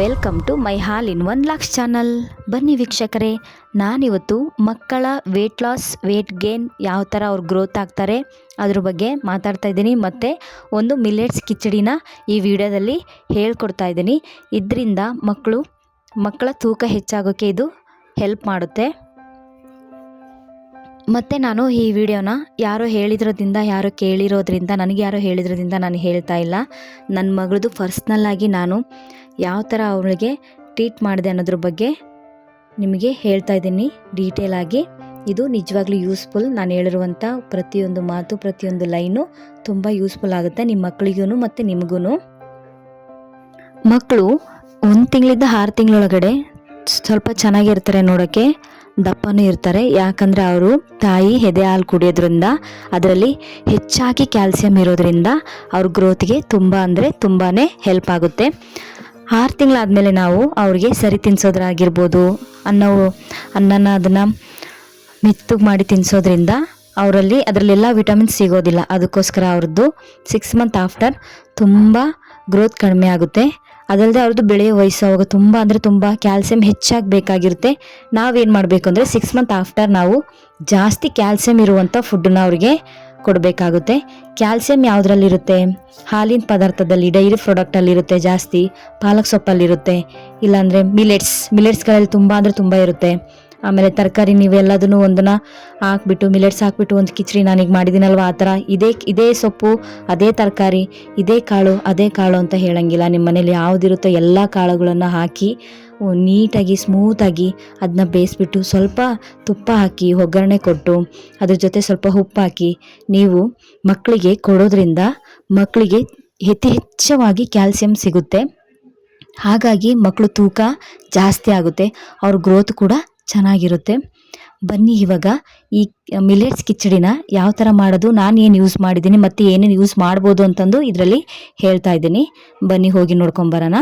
Welcome to my all in one LOX channel. ಬನ್ನಿ ವೀಕ್ಷಕರೇ, ನಾನಿವತ್ತು ಮಕ್ಕಳ ವೇಟ್ ಲಾಸ್ ವೇಟ್ ಗೇನ್ ಯಾವ ಥರ ಅವ್ರು ಗ್ರೋತ್ ಆಗ್ತಾರೆ ಅದ್ರ ಬಗ್ಗೆ ಮಾತಾಡ್ತಾ ಇದ್ದೀನಿ. ಮತ್ತು ಒಂದು ಮಿಲೆಟ್ಸ್ ಕಿಚಡಿನ ಈ ವಿಡಿಯೋದಲ್ಲಿ ಹೇಳ್ಕೊಡ್ತಾ ಇದ್ದೀನಿ. ಇದರಿಂದ ಮಕ್ಕಳು, ಮಕ್ಕಳ ತೂಕ ಹೆಚ್ಚಾಗೋಕ್ಕೆ ಇದು ಹೆಲ್ಪ್ ಮಾಡುತ್ತೆ. ಮತ್ತು ನಾನು ಈ ವಿಡಿಯೋನ ಯಾರೋ ಹೇಳಿದ್ರೋದ್ರಿಂದ ಯಾರೋ ಕೇಳಿರೋದ್ರಿಂದ, ನನಗೆ ಯಾರೋ ಹೇಳಿದ್ರೋದ್ರಿಂದ ನಾನು ಹೇಳ್ತಾ ಇಲ್ಲ. ನನ್ನ ಮಗಳದು ಪರ್ಸ್ನಲ್ಲಾಗಿ ನಾನು ಯಾವ ಥರ ಅವಳಿಗೆ ಟ್ರೀಟ್ ಮಾಡಿದೆ ಅನ್ನೋದ್ರ ಬಗ್ಗೆ ನಿಮಗೆ ಹೇಳ್ತಾ ಇದ್ದೀನಿ ಆಗಿ. ಇದು ನಿಜವಾಗ್ಲೂ ಯೂಸ್ಫುಲ್. ನಾನು ಹೇಳಿರುವಂಥ ಪ್ರತಿಯೊಂದು ಮಾತು, ಪ್ರತಿಯೊಂದು ಲೈನು ತುಂಬ ಯೂಸ್ಫುಲ್ ಆಗುತ್ತೆ ನಿಮ್ಮ ಮಕ್ಕಳಿಗೂ ಮತ್ತು ನಿಮಗೂ ಮಕ್ಕಳು ಒಂದು ತಿಂಗಳಿಂದ ಆರು ತಿಂಗಳೊಳಗಡೆ ಸ್ವಲ್ಪ ಚೆನ್ನಾಗಿರ್ತಾರೆ ನೋಡೋಕ್ಕೆ, ದಪ್ಪನೂ ಇರ್ತಾರೆ. ಯಾಕಂದರೆ ಅವರು ತಾಯಿ ಎದೆ ಹಾಲು ಕುಡಿಯೋದ್ರಿಂದ, ಅದರಲ್ಲಿ ಹೆಚ್ಚಾಗಿ ಕ್ಯಾಲ್ಸಿಯಂ ಇರೋದ್ರಿಂದ ಅವ್ರ ಗ್ರೋತ್ಗೆ ತುಂಬ ಅಂದರೆ ತುಂಬಾ ಹೆಲ್ಪ್ ಆಗುತ್ತೆ. ಆರು ತಿಂಗಳಾದಮೇಲೆ ನಾವು ಅವ್ರಿಗೆ ಸರಿ ತಿನ್ನಿಸೋದ್ರಾಗಿರ್ಬೋದು ಅನ್ನೋ ಅನ್ನನ ಅದನ್ನು ಮೆತ್ತಗೆ ಮಾಡಿ ತಿನ್ನಿಸೋದ್ರಿಂದ ಅವರಲ್ಲಿ ಅದರಲ್ಲೆಲ್ಲ ವಿಟಮಿನ್ಸ್ ಸಿಗೋದಿಲ್ಲ. ಅದಕ್ಕೋಸ್ಕರ ಅವ್ರದ್ದು ಸಿಕ್ಸ್ ಮಂತ್ ಆಫ್ಟರ್ ತುಂಬ ಗ್ರೋತ್ ಕಡಿಮೆ ಆಗುತ್ತೆ. ಅದಲ್ಲದೆ ಅವ್ರದ್ದು ಬೆಳೆಯ ವಯಸ್ಸು ಅವಾಗ ತುಂಬ ಅಂದರೆ ತುಂಬ ಕ್ಯಾಲ್ಸಿಯಂ ಹೆಚ್ಚಾಗಿ ಬೇಕಾಗಿರುತ್ತೆ. ನಾವೇನು ಮಾಡಬೇಕು ಅಂದರೆ ಸಿಕ್ಸ್ ಮಂತ್ ಆಫ್ಟರ್ ನಾವು ಜಾಸ್ತಿ ಕ್ಯಾಲ್ಸಿಯಂ ಇರುವಂಥ ಫುಡ್ಡನ್ನ ಅವ್ರಿಗೆ ಕೊಡಬೇಕಾಗುತ್ತೆ. ಕ್ಯಾಲ್ಸಿಯಂ ಯಾವುದ್ರಲ್ಲಿರುತ್ತೆ? ಹಾಲಿನ ಪದಾರ್ಥದಲ್ಲಿ ಡೈರಿ ಪ್ರಾಡಕ್ಟಲ್ಲಿರುತ್ತೆ ಜಾಸ್ತಿ, ಪಾಲಕ್ ಸೊಪ್ಪಲ್ಲಿರುತ್ತೆ. ಇಲ್ಲಾಂದರೆ ಮಿಲೆಟ್ಸ್ ಮಿಲೆಟ್ಸ್ಗಳಲ್ಲಿ ತುಂಬ ಅಂದರೆ ತುಂಬ ಇರುತ್ತೆ. ಆಮೇಲೆ ತರಕಾರಿ ನೀವೆಲ್ಲದನ್ನು ಒಂದನ್ನು ಹಾಕ್ಬಿಟ್ಟು ಮಿಲೆಟ್ಸ್ ಹಾಕ್ಬಿಟ್ಟು ಒಂದು ಕಿಚಡಿ ನಾನೀಗ ಮಾಡಿದ್ದೀನಲ್ವ ಆ ಥರ? ಇದೇ ಇದೇ ಸೊಪ್ಪು, ಅದೇ ತರಕಾರಿ, ಇದೇ ಕಾಳು, ಅದೇ ಕಾಳು ಅಂತ ಹೇಳಂಗಿಲ್ಲ. ನಿಮ್ಮ ಮನೇಲಿ ಯಾವುದಿರುತ್ತೋ ಎಲ್ಲ ಕಾಳುಗಳನ್ನು ಹಾಕಿ ನೀಟಾಗಿ, ಸ್ಮೂತಾಗಿ ಅದನ್ನ ಬೇಯಿಸ್ಬಿಟ್ಟು ಸ್ವಲ್ಪ ತುಪ್ಪ ಹಾಕಿ, ಒಗ್ಗರಣೆ ಕೊಟ್ಟು, ಅದ್ರ ಜೊತೆ ಸ್ವಲ್ಪ ಉಪ್ಪು ಹಾಕಿ, ನೀವು ಮಕ್ಕಳಿಗೆ ಕೊಡೋದ್ರಿಂದ ಮಕ್ಕಳಿಗೆ ಯಥೇಚ್ಛವಾಗಿ ಕ್ಯಾಲ್ಸಿಯಂ ಸಿಗುತ್ತೆ. ಹಾಗಾಗಿ ಮಕ್ಕಳು ತೂಕ ಜಾಸ್ತಿ ಆಗುತ್ತೆ, ಅವ್ರ ಗ್ರೋತ್ ಕೂಡ ಚೆನ್ನಾಗಿರುತ್ತೆ. ಬನ್ನಿ ಇವಾಗ ಈ ಮಿಲೆಟ್ಸ್ ಕಿಚಡಿನ ಯಾವ ಥರ ಮಾಡೋದು, ನಾನು ಏನು ಯೂಸ್ ಮಾಡಿದ್ದೀನಿ, ಮತ್ತು ಏನೇನು ಯೂಸ್ ಮಾಡ್ಬೋದು ಅಂತಂದು ಇದರಲ್ಲಿ ಹೇಳ್ತಾ ಇದ್ದೀನಿ. ಬನ್ನಿ ಹೋಗಿ ನೋಡ್ಕೊಂಬರೋಣ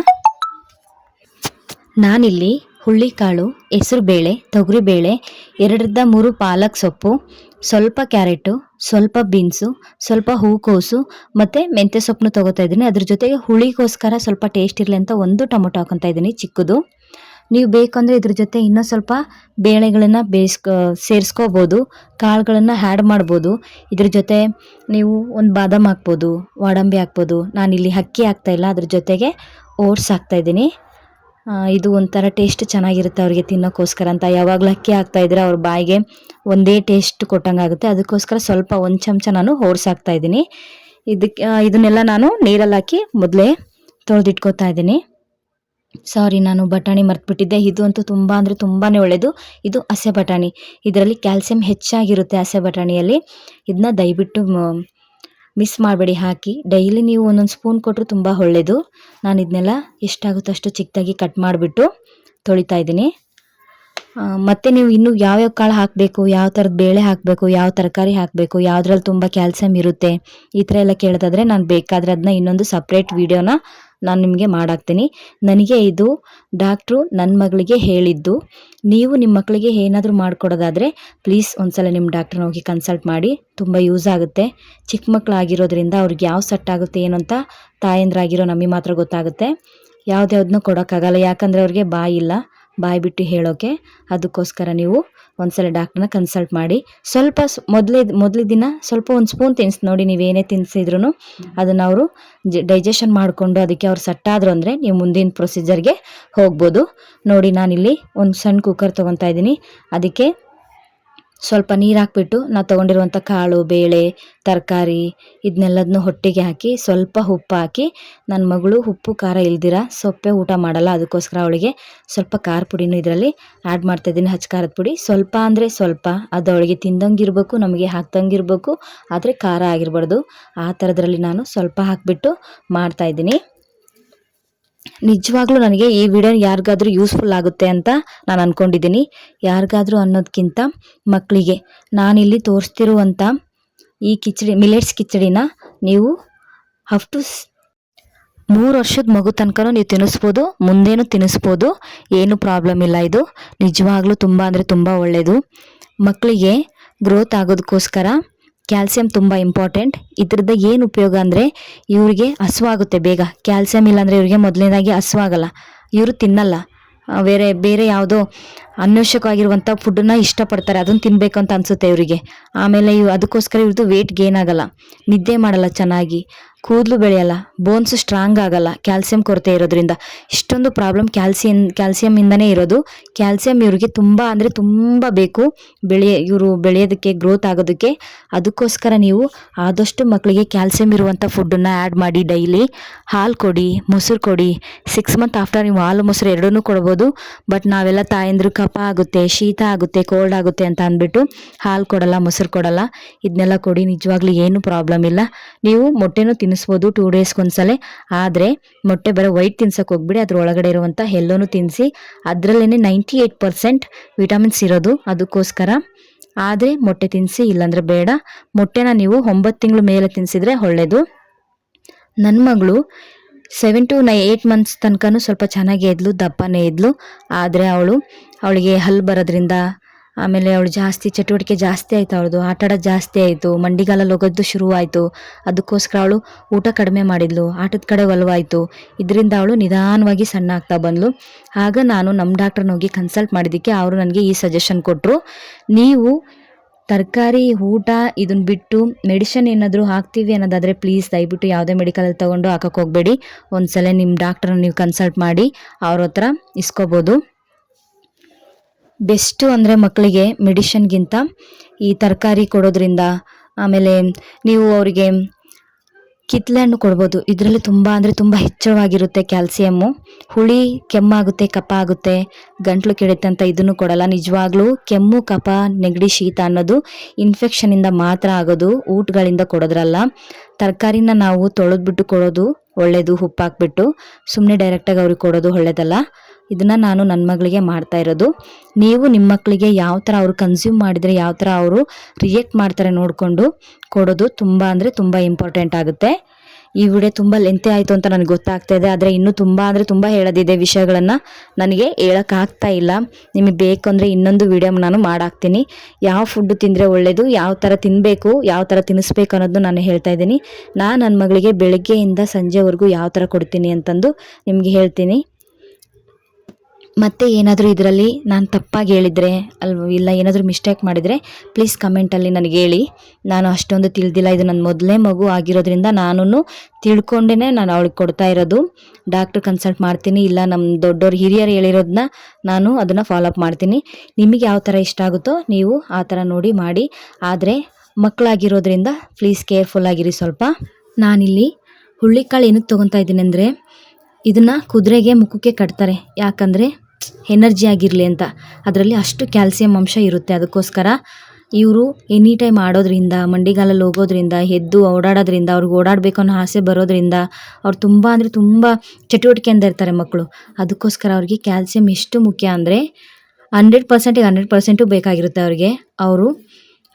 ನಾನಿಲ್ಲಿ ಹುಳ್ಳಿಕಾಳು, ಹೆಸರುಬೇಳೆ, ತೊಗರಿಬೇಳೆ, ಎರಡರಿಂದ ಮೂರು ಪಾಲಕ್ ಸೊಪ್ಪು, ಸ್ವಲ್ಪ ಕ್ಯಾರೆಟು, ಸ್ವಲ್ಪ ಬೀನ್ಸು, ಸ್ವಲ್ಪ ಹೂಕೋಸು ಮತ್ತು ಮೆಂತ್ಯ ಸೊಪ್ಪನ್ನು ತೊಗೋತಾ ಇದ್ದೀನಿ. ಅದ್ರ ಜೊತೆಗೆ ಹುಳಿಗೋಸ್ಕರ ಸ್ವಲ್ಪ ಟೇಸ್ಟ್ ಇರಲಿ ಅಂತ ಒಂದು ಟೊಮೊಟೊ ಹಾಕೊತಾ ಇದ್ದೀನಿ ಚಿಕ್ಕದು. ನೀವು ಬೇಕಂದರೆ ಇದ್ರ ಜೊತೆ ಇನ್ನೂ ಸ್ವಲ್ಪ ಬೇಳೆಗಳನ್ನು ಬೇಯಿಸ್ಕೊ, ಸೇರಿಸ್ಕೋಬೋದು, ಕಾಳುಗಳನ್ನು ಹ್ಯಾಡ್ ಮಾಡ್ಬೋದು. ಇದ್ರ ಜೊತೆ ನೀವು ಒಂದು ಬಾದಾಮ್ ಹಾಕ್ಬೋದು, ವಾಡಂಬಿ ಹಾಕ್ಬೋದು. ನಾನಿಲ್ಲಿ ಅಕ್ಕಿ ಹಾಕ್ತಾಯಿಲ್ಲ ಅದ್ರ ಜೊತೆಗೆ ಓಟ್ಸ್ ಹಾಕ್ತಾಯಿದ್ದೀನಿ ಇದು ಒಂಥರ ಟೇಸ್ಟ್ ಚೆನ್ನಾಗಿರುತ್ತೆ ಅವ್ರಿಗೆ ತಿನ್ನೋಕ್ಕೋಸ್ಕರ ಅಂತ. ಯಾವಾಗಲೂ ಅಕ್ಕಿ ಹಾಕ್ತಾಯಿದ್ರೆ ಅವ್ರ ಬಾಯಿಗೆ ಒಂದೇ ಟೇಸ್ಟ್ ಕೊಟ್ಟಂಗೆ ಆಗುತ್ತೆ ಅದಕ್ಕೋಸ್ಕರ ಸ್ವಲ್ಪ ಒಂದು ಚಮಚ ನಾನು ಹೋರ್ಸಾಕ್ತಾ ಇದ್ದೀನಿ. ಇದಕ್ಕೆ ಇದನ್ನೆಲ್ಲ ನಾನು ನೀರಲ್ಲಿ ಹಾಕಿ ಮೊದಲೇ ತೊಳೆದಿಟ್ಕೋತಾ ಇದ್ದೀನಿ. ಸಾರಿ, ನಾನು ಬಟಾಣಿ ಮರ್ತ್ಬಿಟ್ಟಿದ್ದೆ. ಇದು ಅಂತೂ ತುಂಬ ಅಂದರೆ ತುಂಬಾ ಒಳ್ಳೆಯದು ಇದು ಹಸೆ ಬಟಾಣಿ. ಇದರಲ್ಲಿ ಕ್ಯಾಲ್ಸಿಯಂ ಹೆಚ್ಚಾಗಿರುತ್ತೆ ಹಸೆ ಬಟಾಣಿಯಲ್ಲಿ. ಇದನ್ನ ದಯವಿಟ್ಟು ಮಿಸ್ ಮಾಡಬೇಡಿ, ಹಾಕಿ. ಡೈಲಿ ನೀವು ಒಂದೊಂದು ಸ್ಪೂನ್ ಕೊಟ್ಟರು ತುಂಬ ಒಳ್ಳೆಯದು ನಾನು ಇದನ್ನೆಲ್ಲ ಎಷ್ಟಾಗುತ್ತೋ ಅಷ್ಟು ಚಿಕ್ಕದಾಗಿ ಕಟ್ ಮಾಡಿಬಿಟ್ಟು ತೊಳಿತಾ ಇದ್ದೀನಿ. ಮತ್ತು ನೀವು ಇನ್ನೂ ಯಾವ್ಯಾವ ಕಾಳು ಹಾಕಬೇಕು, ಯಾವ ಥರದ ಬೇಳೆ ಹಾಕಬೇಕು, ಯಾವ ತರಕಾರಿ ಹಾಕಬೇಕು, ಯಾವುದ್ರಲ್ಲಿ ತುಂಬ ಕ್ಯಾಲ್ಸಿಯಂ ಇರುತ್ತೆ, ಈ ಥರ ಎಲ್ಲ ಕೇಳೋದಾದರೆ ನಾನು ಬೇಕಾದರೆ ಅದನ್ನ ಇನ್ನೊಂದು ಸಪ್ರೇಟ್ ವೀಡಿಯೋನ ನಾನು ನಿಮಗೆ ಮಾಡಾಕ್ತೀನಿ. ನನಗೆ ಇದು ಡಾಕ್ಟ್ರು ನನ್ನ ಮಗಳಿಗೆ ಹೇಳಿದ್ದು. ನೀವು ನಿಮ್ಮ ಮಕ್ಕಳಿಗೆ ಏನಾದರೂ ಮಾಡಿಕೊಡೋದಾದರೆ ಪ್ಲೀಸ್ ಒಂದ್ಸಲ ನಿಮ್ಮ ಡಾಕ್ಟ್ರನ್ನ ಹೋಗಿ ಕನ್ಸಲ್ಟ್ ಮಾಡಿ. ತುಂಬ ಯೂಸ್ ಆಗುತ್ತೆ. ಚಿಕ್ಕ ಮಕ್ಕಳಾಗಿರೋದ್ರಿಂದ ಅವ್ರಿಗೆ ಯಾವ ಸೆಟ್ ಆಗುತ್ತೆ ಏನು ಅಂತ ತಾಯಂದ್ರಾಗಿರೋ ನಮಗೆ ಮಾತ್ರ ಗೊತ್ತಾಗುತ್ತೆ. ಯಾವ್ದ್ಯಾವ್ದನ್ನೂ ಕೊಡೋಕ್ಕಾಗಲ್ಲ. ಯಾಕಂದರೆ ಅವ್ರಿಗೆ ಬಾಯಿ ಇಲ್ಲ. ಬಾಯಿ ಬಿಟ್ಟು ಹೇಳೋಕೆ ಅದಕ್ಕೋಸ್ಕರ ನೀವು ಒಂದ್ಸಲ ಡಾಕ್ಟ್ರನ್ನ ಕನ್ಸಲ್ಟ್ ಮಾಡಿ. ಸ್ವಲ್ಪ ಮೊದಲೇ ಮೊದಲ ದಿನ ಸ್ವಲ್ಪ ಒಂದು ಸ್ಪೂನ್ ತಿನ್ಸ್ ನೋಡಿ ನೀವೇನೇ ತಿನ್ನಿಸಿದ್ರು ಅದನ್ನು ಅವರು ಡೈಜೆಷನ್ ಮಾಡಿಕೊಂಡು ಅದಕ್ಕೆ ಅವ್ರು ಸಟ್ಟಾದ್ರು ಅಂದರೆ ನೀವು ಮುಂದಿನ ಪ್ರೊಸೀಜರ್ಗೆ ಹೋಗ್ಬೋದು. ನೋಡಿ ನಾನಿಲ್ಲಿ ಒಂದು ಸಣ್ಣ ಕುಕ್ಕರ್ ತೊಗೊತಾ ಇದ್ದೀನಿ. ಅದಕ್ಕೆ ಸ್ವಲ್ಪ ನೀರು ಹಾಕ್ಬಿಟ್ಟು ನಾವು ತೊಗೊಂಡಿರುವಂಥ ಕಾಳು, ಬೇಳೆ, ತರಕಾರಿ ಇದನ್ನೆಲ್ಲದನ್ನು ಹೊಟ್ಟೆಗೆ ಹಾಕಿ ಸ್ವಲ್ಪ ಉಪ್ಪು ಹಾಕಿ ನನ್ನ ಮಗಳು ಉಪ್ಪು, ಖಾರ ಇಲ್ದಿರ ಸೊಪ್ಪೆ ಊಟ ಮಾಡಲ್ಲ, ಅದಕ್ಕೋಸ್ಕರ ಅವಳಿಗೆ ಸ್ವಲ್ಪ ಖಾರ ಪುಡಿನೂ ಇದರಲ್ಲಿ ಆ್ಯಡ್ ಮಾಡ್ತಾಯಿದ್ದೀನಿ ಹಚ್ಚ ಖಾರದ ಪುಡಿ. ಸ್ವಲ್ಪ ಅಂದರೆ ಸ್ವಲ್ಪ, ಅದು ಅವಳಿಗೆ ತಿಂದಂಗಿರಬೇಕು, ನಮಗೆ ಹಾಕ್ದಂಗಿರಬೇಕು, ಆದರೆ ಖಾರ ಆಗಿರಬಾರ್ದು. ಆ ಥರದ್ರಲ್ಲಿ ನಾನು ಸ್ವಲ್ಪ ಹಾಕಿಬಿಟ್ಟು ಮಾಡ್ತಾಯಿದ್ದೀನಿ ನಿಜವಾಗ್ಲೂ ನನಗೆ ಈ ವಿಡಿಯೋ ಯಾರಿಗಾದ್ರೂ ಯೂಸ್ಫುಲ್ ಆಗುತ್ತೆ ಅಂತ ನಾನು ಅಂದ್ಕೊಂಡಿದ್ದೀನಿ ಯಾರಿಗಾದ್ರೂ ಅನ್ನೋದಕ್ಕಿಂತ ಮಕ್ಕಳಿಗೆ ನಾನಿಲ್ಲಿ ತೋರಿಸ್ತಿರುವಂಥ ಈ ಕಿಚಡಿ ಮಿಲೆಟ್ಸ್ ಕಿಚಡಿನ ನೀವು ಹಫ್ ಟು ಮೂರು ವರ್ಷದ ಮಗು ತನಕ ನೀವು ತಿನ್ನಿಸ್ಬೋದು, ಮುಂದೇನು ತಿನ್ನಿಸ್ಬೋದು, ಏನು ಪ್ರಾಬ್ಲಮ್ ಇಲ್ಲ ಇದು. ನಿಜವಾಗ್ಲೂ ತುಂಬ ಅಂದರೆ ತುಂಬ ಒಳ್ಳೆಯದು ಮಕ್ಕಳಿಗೆ ಗ್ರೋತ್ ಆಗೋದಕ್ಕೋಸ್ಕರ ಕ್ಯಾಲ್ಸಿಯಂ ತುಂಬ ಇಂಪಾರ್ಟೆಂಟ್ ಇದರದ ಏನು ಉಪಯೋಗ ಅಂದರೆ ಇವರಿಗೆ ಹಸುವಾಗುತ್ತೆ ಬೇಗ. ಕ್ಯಾಲ್ಸಿಯಂ ಇಲ್ಲಾಂದರೆ ಇವರಿಗೆ ಮೊದಲನೇದಾಗಿ ಹಸುವಾಗಲ್ಲ ಇವರು ತಿನ್ನಲ್ಲ. ಬೇರೆ ಬೇರೆ ಯಾವುದೋ ಅನ್ವೇಷಕವಾಗಿರುವಂಥ ಫುಡ್ಡನ್ನ ಇಷ್ಟಪಡ್ತಾರೆ. ಅದನ್ನು ತಿನ್ನಬೇಕು ಅಂತ ಅನಿಸುತ್ತೆ ಇವರಿಗೆ. ಆಮೇಲೆ ಇವು, ಅದಕ್ಕೋಸ್ಕರ ಇವ್ರದ್ದು ವೇಟ್ ಗೇನ್ ಆಗಲ್ಲ. ನಿದ್ದೆ ಮಾಡಲ್ಲ ಚೆನ್ನಾಗಿ. ಕೂದಲು ಬೆಳೆಯಲ್ಲ ಬೋನ್ಸ್ ಸ್ಟ್ರಾಂಗ್ ಆಗಲ್ಲ ಕ್ಯಾಲ್ಸಿಯಂ ಕೊರತೆ ಇರೋದ್ರಿಂದ. ಇಷ್ಟೊಂದು ಪ್ರಾಬ್ಲಮ್ ಕ್ಯಾಲ್ಸಿಯಂ ಇಂದನೇ ಇರೋದು. ಕ್ಯಾಲ್ಸಿಯಂ ಇವ್ರಿಗೆ ತುಂಬ ಅಂದರೆ ತುಂಬ ಬೇಕು. ಬೆಳೆಯ ಇವರು ಬೆಳೆಯೋದಕ್ಕೆ ಗ್ರೋತ್ ಆಗೋದಕ್ಕೆ. ಅದಕ್ಕೋಸ್ಕರ ನೀವು ಆದಷ್ಟು ಮಕ್ಕಳಿಗೆ ಕ್ಯಾಲ್ಸಿಯಂ ಇರುವಂಥ ಫುಡ್ಡನ್ನು ಆ್ಯಡ್ ಮಾಡಿ ಡೈಲಿ ಹಾಲು ಕೊಡಿ, ಮೊಸರು ಕೊಡಿ. ಸಿಕ್ಸ್ ಮಂತ್ ಆಫ್ಟರ್ ನೀವು ಹಾಲು, ಮೊಸರು ಎರಡನ್ನೂ ಕೊಡ್ಬೋದು. ಬಟ್ ನಾವೆಲ್ಲ ತಾಯಂದ್ರು ಕಫ ಆಗುತ್ತೆ, ಶೀತ ಆಗುತ್ತೆ ಕೋಲ್ಡ್ ಆಗುತ್ತೆ ಅಂತ ಅಂದ್ಬಿಟ್ಟು ಹಾಲು ಕೊಡಲ್ಲ, ಮೊಸರು ಕೊಡಲ್ಲ. ಇದನ್ನೆಲ್ಲ ಕೊಡಿ, ನಿಜವಾಗ್ಲೂ ಏನು ಪ್ರಾಬ್ಲಮ್ ಇಲ್ಲ. ನೀವು ಮೊಟ್ಟೆನೂ ತಿನ್ನಿಸ್ಬೋದು ಟೂ ಡೇಸ್ಗೊಂದ್ಸಲ ಆದರೆ ಮೊಟ್ಟೆ ಬರೋ ವೈಟ್ ತಿನ್ಸಕ್ಕೆ ಹೋಗ್ಬಿಡಿ ಅದ್ರ ಒಳಗಡೆ ಇರುವಂಥ ಎಲ್ಲನೂ ತಿನ್ನಿಸಿ ಅದರಲ್ಲೇ ನೈಂಟಿ ಏಯ್ಟ್ ಪರ್ಸೆಂಟ್ ವಿಟಮಿನ್ಸ್ ಇರೋದು ಅದಕ್ಕೋಸ್ಕರ. ಆದರೆ ಮೊಟ್ಟೆ ತಿನ್ನಿಸಿ ಇಲ್ಲಾಂದರೆ ಬೇಡ. ಮೊಟ್ಟೆನ ನೀವು ಒಂಬತ್ತು ತಿಂಗಳು ಮೇಲೆ ತಿನ್ನಿಸಿದ್ರೆ ಒಳ್ಳೆಯದು ನನ್ನ ಮಗಳು ಸೆವೆನ್ ಟು ನೈ ಏಯ್ಟ್ ಮಂತ್ಸ್ ತನಕನೂ ಸ್ವಲ್ಪ ಚೆನ್ನಾಗಿ ಇದ್ಲು, ದಪ್ಪನೇ ಇದ್ಲು. ಆದರೆ ಅವಳು, ಅವಳಿಗೆ ಹಲ್ಲು ಬರೋದ್ರಿಂದ ಆಮೇಲೆ ಅವಳು ಜಾಸ್ತಿ ಚಟುವಟಿಕೆ ಜಾಸ್ತಿ ಆಯಿತು ಅವಳದು ಆಟ ಆಡೋದು ಜಾಸ್ತಿ ಆಯಿತು, ಮಂಡಿಗಾಲಲ್ಲಿ ಹೋಗೋದು ಶುರುವಾಯಿತು. ಅದಕ್ಕೋಸ್ಕರ ಅವಳು ಊಟ ಕಡಿಮೆ ಮಾಡಿದ್ಲು, ಆಟದ ಕಡೆ ಒಲವಾಯಿತು. ಇದರಿಂದ ಅವಳು ನಿಧಾನವಾಗಿ ಸಣ್ಣ ಆಗ್ತಾ ಬಂದಳು ಆಗ ನಾನು ನಮ್ಮ ಡಾಕ್ಟ್ರನ್ನ ಹೋಗಿ ಕನ್ಸಲ್ಟ್ ಮಾಡಿದ್ದಕ್ಕೆ ಅವರು ನನಗೆ ಈ ಸಜೆಷನ್ ಕೊಟ್ಟರು ನೀವು ತರಕಾರಿ, ಊಟ ಇದನ್ನ ಬಿಟ್ಟು ಮೆಡಿಷನ್ ಏನಾದರೂ ಹಾಕ್ತೀವಿ ಅನ್ನೋದಾದರೆ ಪ್ಲೀಸ್ ದಯವಿಟ್ಟು ಯಾವುದೇ ಮೆಡಿಕಲಲ್ಲಿ ತೊಗೊಂಡು ಹಾಕಕ್ಕೆ ಹೋಗಬೇಡಿ. ಒಂದ್ಸಲ ನಿಮ್ಮ ಡಾಕ್ಟ್ರನ್ನ ನೀವು ಕನ್ಸಲ್ಟ್ ಮಾಡಿ ಅವ್ರ ಹತ್ರ ಇಸ್ಕೋಬೋದು. ಬೆಸ್ಟು ಅಂದರೆ ಮಕ್ಕಳಿಗೆ ಮೆಡಿಷನ್ಗಿಂತ ಈ ತರಕಾರಿ ಕೊಡೋದ್ರಿಂದ, ಆಮೇಲೆ ನೀವು ಅವರಿಗೆ ಕಿತ್ಲೆ ಹಣ್ಣು ಕೊಡ್ಬೋದು. ಇದರಲ್ಲಿ ತುಂಬ ಅಂದರೆ ತುಂಬ ಹೆಚ್ಚಳವಾಗಿರುತ್ತೆ ಕ್ಯಾಲ್ಸಿಯಮ್ಮು. ಹುಳಿ ಕೆಮ್ಮಾಗುತ್ತೆ ಕಪ ಆಗುತ್ತೆ, ಗಂಟ್ಲು ಕೆಡುತ್ತೆ ಅಂತ ಇದನ್ನು ಕೊಡಲ್ಲ. ನಿಜವಾಗ್ಲೂ ಕೆಮ್ಮು ಕಪ ನೆಗಡಿ, ಶೀತ ಅನ್ನೋದು ಇನ್ಫೆಕ್ಷನಿಂದ ಮಾತ್ರ ಆಗೋದು, ಊಟಗಳಿಂದ ಕೊಡೋದ್ರಲ್ಲ. ತರಕಾರಿನ ನಾವು ತೊಳೆದ್ಬಿಟ್ಟು ಕೊಡೋದು ಒಳ್ಳೆಯದು ಉಪ್ಪಾಕ್ಬಿಟ್ಟು ಸುಮ್ಮನೆ ಡೈರೆಕ್ಟಾಗಿ ಅವ್ರಿಗೆ ಕೊಡೋದು ಒಳ್ಳೆಯದಲ್ಲ ಇದನ್ನು ನಾನು ನನ್ನ ಮಗಳಿಗೆ ಮಾಡ್ತಾ ಇರೋದು. ನೀವು ನಿಮ್ಮ ಮಕ್ಕಳಿಗೆ ಯಾವ ಥರ ಅವರು ಕನ್ಸ್ಯೂಮ್ ಮಾಡಿದರೆ ಯಾವ ಥರ ಅವರು ರಿಯಾಕ್ಟ್ ಮಾಡ್ತಾರೆ ನೋಡಿಕೊಂಡು ಕೊಡೋದು ತುಂಬ ಅಂದರೆ ತುಂಬ ಇಂಪಾರ್ಟೆಂಟ್ ಆಗುತ್ತೆ. ಈ ವಿಡಿಯೋ ತುಂಬ ಲೆಂತೆ ಆಯಿತು ಅಂತ ನನಗೆ ಗೊತ್ತಾಗ್ತಾ ಇದೆ, ಆದರೆ ಇನ್ನೂ ತುಂಬ ಅಂದರೆ ತುಂಬ ಹೇಳೋದಿದೆ ವಿಷಯಗಳನ್ನು ನನಗೆ ಹೇಳೋಕ್ಕಾಗ್ತಾ ಇಲ್ಲ. ನಿಮಗೆ ಬೇಕು ಅಂದರೆ ಇನ್ನೊಂದು ವಿಡಿಯೋ ನಾನು ಮಾಡಾಕ್ತೀನಿ. ಯಾವ ಫುಡ್ ತಿಂದರೆ ಒಳ್ಳೆಯದು ಯಾವ ಥರ ತಿನ್ನಬೇಕು ಯಾವ ಥರ ತಿನ್ನಿಸ್ಬೇಕು ಅನ್ನೋದು ನಾನು ಹೇಳ್ತಾ ಇದ್ದೀನಿ. ನಾನು ನನ್ನ ಮಗಳಿಗೆ ಬೆಳಗ್ಗೆಯಿಂದ ಸಂಜೆವರೆಗೂ ಯಾವ ಥರ ಕೊಡ್ತೀನಿ ಅಂತಂದು ನಿಮಗೆ ಹೇಳ್ತೀನಿ. ಮತ್ತೆ ಏನಾದರೂ ಇದರಲ್ಲಿ ನಾನು ತಪ್ಪಾಗಿ ಹೇಳಿದರೆ, ಅಲ್ವ, ಇಲ್ಲ ಏನಾದರೂ ಮಿಸ್ಟೇಕ್ ಮಾಡಿದರೆ ಪ್ಲೀಸ್ ಕಮೆಂಟಲ್ಲಿ ನನಗೆ ಹೇಳಿ. ನಾನು ಅಷ್ಟೊಂದು ತಿಳಿದಿಲ್ಲ, ಇದು ನನ್ನ ಮೊದಲೇ ಮಗು ಆಗಿರೋದ್ರಿಂದ ನಾನು ತಿಳ್ಕೊಂಡೇ ನಾನು ಅವಳಿಗೆ ಕೊಡ್ತಾ ಇರೋದು. ಡಾಕ್ಟ್ರ್ ಕನ್ಸಲ್ಟ್ ಮಾಡ್ತೀನಿ, ಇಲ್ಲ ನಮ್ಮ ದೊಡ್ಡವ್ರು ಹಿರಿಯರು ಹೇಳಿರೋದನ್ನ ನಾನು ಅದನ್ನು ಫಾಲೋಅಪ್ ಮಾಡ್ತೀನಿ. ನಿಮಗೆ ಯಾವ ಥರ ಇಷ್ಟ ಆಗುತ್ತೋ ನೀವು ಆ ಥರ ನೋಡಿ ಮಾಡಿ. ಆದರೆ ಮಕ್ಕಳಾಗಿರೋದ್ರಿಂದ ಪ್ಲೀಸ್ ಕೇರ್ಫುಲ್ ಆಗಿರಿ ಸ್ವಲ್ಪ. ನಾನಿಲ್ಲಿ ಹುಳ್ಳಿಕಾಳು ಏನಕ್ಕೆ ತೊಗೊತಾ ಇದ್ದೀನಿ ಅಂದರೆ, ಇದನ್ನು ಕುದುರೆಗೆ ಮುಖಕ್ಕೆ ಕಟ್ತಾರೆ. ಯಾಕಂದರೆ ಎನರ್ಜಿ ಆಗಿರಲಿ ಅಂತ. ಅದರಲ್ಲಿ ಅಷ್ಟು ಕ್ಯಾಲ್ಸಿಯಂ ಅಂಶ ಇರುತ್ತೆ. ಅದಕ್ಕೋಸ್ಕರ ಇವರು ಎನಿ ಟೈಮ್ ಆಡೋದ್ರಿಂದ, ಮಂಡಿಗಾಲಲ್ಲಿ ಹೋಗೋದ್ರಿಂದ, ಎದ್ದು ಓಡಾಡೋದ್ರಿಂದ, ಅವ್ರಿಗೆ ಓಡಾಡಬೇಕು ಅನ್ನೋ ಆಸೆ ಬರೋದ್ರಿಂದ ಅವ್ರು ತುಂಬ ಅಂದರೆ ತುಂಬ ಚಟುವಟಿಕೆಯಿಂದ ಇರ್ತಾರೆ ಮಕ್ಕಳು. ಅದಕ್ಕೋಸ್ಕರ ಅವ್ರಿಗೆ ಕ್ಯಾಲ್ಸಿಯಂ ಎಷ್ಟು ಮುಖ್ಯ ಅಂದರೆ ಹಂಡ್ರೆಡ್ ಪರ್ಸೆಂಟಿಗೆ ಹಂಡ್ರೆಡ್ ಪರ್ಸೆಂಟು ಬೇಕಾಗಿರುತ್ತೆ ಅವ್ರಿಗೆ. ಅವರು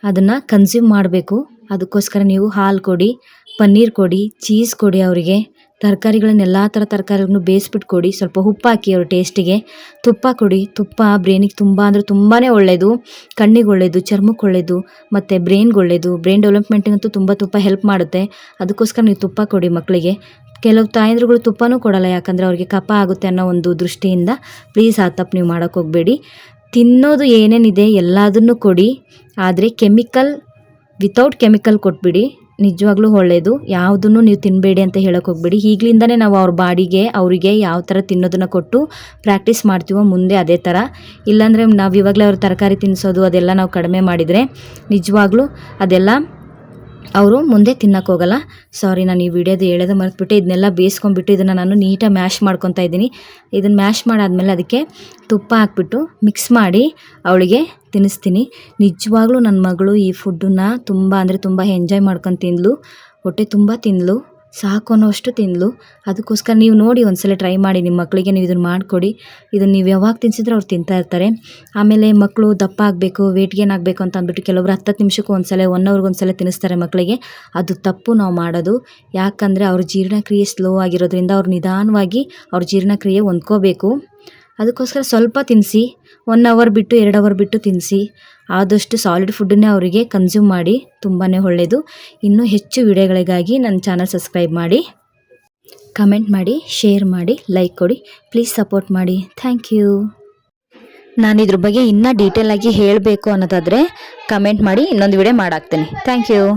ಅದನ್ನು ಕನ್ಸ್ಯೂಮ್ ಮಾಡಬೇಕು. ಅದಕ್ಕೋಸ್ಕರ ನೀವು ಹಾಲು ಕೊಡಿ, ಪನ್ನೀರ್ ಕೊಡಿ ಚೀಸ್ ಕೊಡಿ ಅವರಿಗೆ. ತರಕಾರಿಗಳನ್ನ ಎಲ್ಲ ಥರ ತರಕಾರಿಗಳನ್ನು ಬೇಯಿಸ್ಬಿಟ್ಟು ಕೊಡಿ ಸ್ವಲ್ಪ ಉಪ್ಪು ಹಾಕಿ ಅವ್ರ ಟೇಸ್ಟಿಗೆ ತುಪ್ಪ ಕೊಡಿ. ತುಪ್ಪ ಬ್ರೈನಿಗೆ ತುಂಬ ಅಂದರೆ ತುಂಬಾ ಒಳ್ಳೆಯದು ಕಣ್ಣಿಗೆ ಒಳ್ಳೆಯದು ಚರ್ಮಕ್ಕೆ ಒಳ್ಳೆಯದು ಮತ್ತು ಬ್ರೈನ್ಗೆ ಒಳ್ಳೆಯದು ಬ್ರೈನ್ ಡೆವಲಪ್ಮೆಂಟಿಗಂತೂ ತುಂಬ ತುಪ್ಪ ಹೆಲ್ಪ್ ಮಾಡುತ್ತೆ. ಅದಕ್ಕೋಸ್ಕರ ನೀವು ತುಪ್ಪ ಕೊಡಿ ಮಕ್ಕಳಿಗೆ ಕೆಲವು ತಾಯಂದ್ರುಗಳು ತುಪ್ಪನೂ ಕೊಡಲ್ಲ, ಯಾಕಂದರೆ ಅವ್ರಿಗೆ ಕಪ ಆಗುತ್ತೆ ಅನ್ನೋ ಒಂದು ದೃಷ್ಟಿಯಿಂದ ಪ್ಲೀಸ್ ಆ ತಪ್ಪು ನೀವು ಮಾಡೋಕೆ ಹೋಗಬೇಡಿ. ತಿನ್ನೋದು ಏನೇನಿದೆ ಎಲ್ಲದನ್ನು ಕೊಡಿ. ಆದರೆ ಕೆಮಿಕಲ್ ವಿತೌಟ್ ಕೆಮಿಕಲ್ ಕೊಟ್ಬಿಡಿ. ನಿಜವಾಗ್ಲೂ ಒಳ್ಳೆಯದು ಯಾವುದನ್ನು ನೀವು ತಿನ್ನಬೇಡಿ ಅಂತ ಹೇಳಕ್ಕೆ ಹೋಗ್ಬೇಡಿ. ಈಗ್ಲಿಂದನೇ ನಾವು ಅವ್ರ ಬಾಡಿಗೆ, ಅವರಿಗೆ ಯಾವ ಥರ ತಿನ್ನೋದನ್ನು ಕೊಟ್ಟು ಪ್ರಾಕ್ಟೀಸ್ ಮಾಡ್ತೀವೋ ಮುಂದೆ ಅದೇ ಥರ. ಇಲ್ಲಾಂದರೆ ನಾವು ಇವಾಗಲೇ ಅವ್ರ ತರಕಾರಿ ತಿನ್ನಿಸೋದು ಅದೆಲ್ಲ ನಾವು ಕಡಿಮೆ ಮಾಡಿದರೆ ನಿಜವಾಗ್ಲೂ ಅದೆಲ್ಲ ಅವರು ಮುಂದೆ ತಿನ್ನೋಕ್ಕೋಗಲ್ಲ ಸಾರಿ ನಾನು ಈ ವಿಡಿಯೋದು ಹೇಳೋದು ಮರೆತುಬಿಟ್ಟೆ. ಇದನ್ನೆಲ್ಲ ಬೇಯಿಸ್ಕೊಂಡ್ಬಿಟ್ಟು ಇದನ್ನು ನಾನು ನೀಟಾಗಿ ಮ್ಯಾಶ್ ಮಾಡ್ಕೊತಾ ಇದ್ದೀನಿ. ಇದನ್ನು ಮ್ಯಾಶ್ ಮಾಡಾದಮೇಲೆ ಅದಕ್ಕೆ ತುಪ್ಪ ಹಾಕ್ಬಿಟ್ಟು ಮಿಕ್ಸ್ ಮಾಡಿ ಅವಳಿಗೆ ತಿನ್ನಿಸ್ತೀನಿ. ನಿಜವಾಗ್ಲೂ ನನ್ನ ಮಗಳು ಈ ಫುಡ್ಡನ್ನು ತುಂಬ ಅಂದರೆ ತುಂಬ ಎಂಜಾಯ್ ಮಾಡ್ಕೊಂಡು ತಿಂದಳು ಹೊಟ್ಟೆ ತುಂಬ ತಿಂದಳು ಸಾಕು ಅನ್ನೋಷ್ಟು ತಿಂದಳು ಅದಕ್ಕೋಸ್ಕರ ನೀವು ನೋಡಿ ಒಂದ್ಸಲ ಟ್ರೈ ಮಾಡಿ ನಿಮ್ಮ ಮಕ್ಕಳಿಗೆ ನೀವು ಇದನ್ನು ಮಾಡಿಕೊಡಿ. ಇದನ್ನು ನೀವು ಯಾವಾಗ ತಿನ್ಸಿದ್ರೆ ಅವ್ರು ತಿಂತಾ ಇರ್ತಾರೆ. ಆಮೇಲೆ ಮಕ್ಕಳು ದಪ್ಪ ಆಗಬೇಕು ವೇಟ್ ಗೇನ್ ಆಗಬೇಕು ಅಂತ ಅಂದ್ಬಿಟ್ಟು ಕೆಲವೊಬ್ರು ಹತ್ತತ್ತು ನಿಮಿಷಕ್ಕೂ ಒಂದ್ಸಲ ಒನ್ ಅವ್ರಿಗೆ ಒಂದ್ಸಲ ತಿನ್ನಿಸ್ತಾರೆ ಮಕ್ಕಳಿಗೆ ಅದು ತಪ್ಪು ನಾವು ಮಾಡೋದು. ಯಾಕಂದರೆ ಅವ್ರ ಜೀರ್ಣಕ್ರಿಯೆ ಸ್ಲೋ ಆಗಿರೋದ್ರಿಂದ ಅವ್ರು ನಿಧಾನವಾಗಿ ಅವ್ರ ಜೀರ್ಣಕ್ರಿಯೆ ಹೊಂದ್ಕೋಬೇಕು. ಅದಕ್ಕೋಸ್ಕರ ಸ್ವಲ್ಪ ತಿನ್ನಿಸಿ ಒನ್ ಅವರ್ ಬಿಟ್ಟು, ಎರಡು ಅವರ್ ಬಿಟ್ಟು ತಿನ್ನಿಸಿ ಆದಷ್ಟು ಸಾಲಿಡ್ ಫುಡ್ಡನ್ನೇ ಅವರಿಗೆ ಕನ್ಸ್ಯೂಮ್ ಮಾಡಿ ತುಂಬಾ ಒಳ್ಳೆಯದು ಇನ್ನೂ ಹೆಚ್ಚು ವಿಡಿಯೋಗಳಿಗಾಗಿ ನನ್ನ ಚಾನಲ್ ಸಬ್ಸ್ಕ್ರೈಬ್ ಮಾಡಿ. ಕಮೆಂಟ್ ಮಾಡಿ ಶೇರ್ ಮಾಡಿ ಲೈಕ್ ಕೊಡಿ. ಪ್ಲೀಸ್ ಸಪೋರ್ಟ್ ಮಾಡಿ. ಥ್ಯಾಂಕ್ ಯು ನಾನು ಇದ್ರ ಬಗ್ಗೆ ಇನ್ನೂ ಡೀಟೇಲಾಗಿ ಹೇಳಬೇಕು ಅನ್ನೋದಾದರೆ ಕಮೆಂಟ್ ಮಾಡಿ, ಇನ್ನೊಂದು ವಿಡಿಯೋ ಮಾಡಾಕ್ತೇನೆ. Thank you